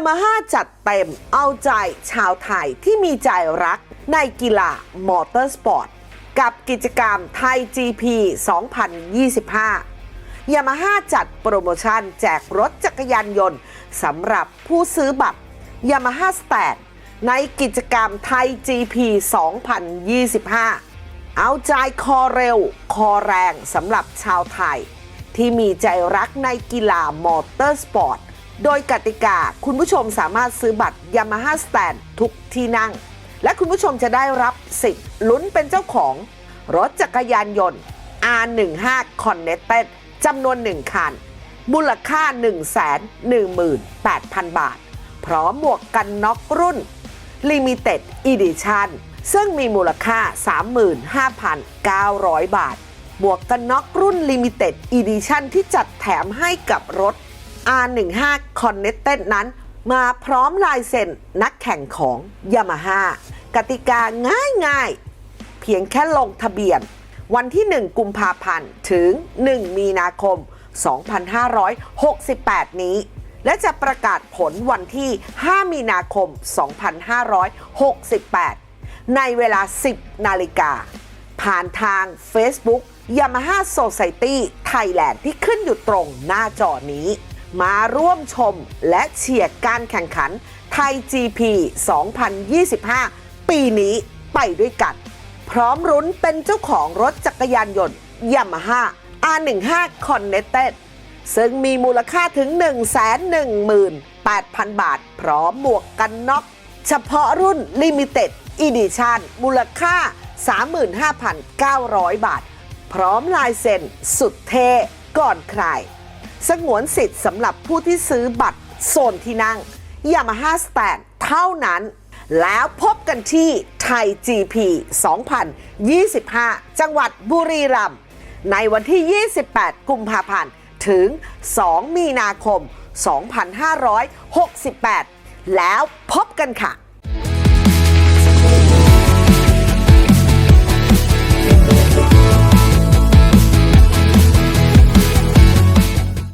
ามาฮ่าจัดเต็มเอาใจชาวไทยที่มีใจรักในกีฬามอเตอร์สปอร์ต กับกิจกรรมไทย GP 2025ยามาฮ่าจัดโปรโมชั่นแจกรถจักรยานยนต์สำหรับผู้ซื้อบัตรยามาฮ่าสแตนในกิจกรรมไทย GP 2025 เอาใจคอเร็ว คอแรงสำหรับชาวไทย ที่มีใจรักในกีฬามอเตอร์สปอร์ต โดยกติกาคุณผู้ชมสามารถซื้อบัตร Yamaha Stand ทุกที่นั่ง และคุณผู้ชมจะได้รับสิทธิ์ลุ้นเป็นเจ้าของรถจักรยานยนต์ R15 Connected จำนวน 1 คัน มูลค่า 118,000 บาท พร้อมหมวกกันน็อกรุ่น Limited Edition ซึ่งมีมูลค่า 35,900 บาทบวกกันน็อกรุ่น Limited Edition ที่จัดแถมให้กับรถ R15 Connected นั้น มาพร้อมลายเซ็นนักแข่งของ Yamaha กติกาง่ายๆ เพียงแค่ลงทะเบียน วันที่ 1 กุมภาพันธ์ ถึง 1 มีนาคม 2568 นี้ และจะประกาศผลวันที่ 5 มีนาคม 2568 ในเวลา 10 นาฬิกา ผ่านทาง Facebook Yamaha Society Thailand ที่ขึ้นอยู่ตรงหน้าจอนี้ มาร่วมชมและเชียร์การแข่งขันไทย GP 2025 ปีนี้ไปด้วยกัน พร้อมรุ้นเป็นเจ้าของรถจักรยานยนต์ Yamaha R15 Connected ซึ่งมีมูลค่าถึง 118,000 บาท พร้อมหมวกกันน็อกเฉพาะรุ่น Limited Edition มูลค่า 35,900 บาท พร้อมลายเซ็นสุดเท่ก่อนใคร สงวนสิทธิ์สำหรับผู้ที่ซื้อบัตรโซนที่นั่ง Yamaha Stand เท่านั้น แล้วพบกันที่ไทย GP 2025 จังหวัดบุรีรัมย์ในวันที่ 28 กุมภาพันธ์ ถึง 2 มีนาคม 2568 แล้วพบกันค่ะ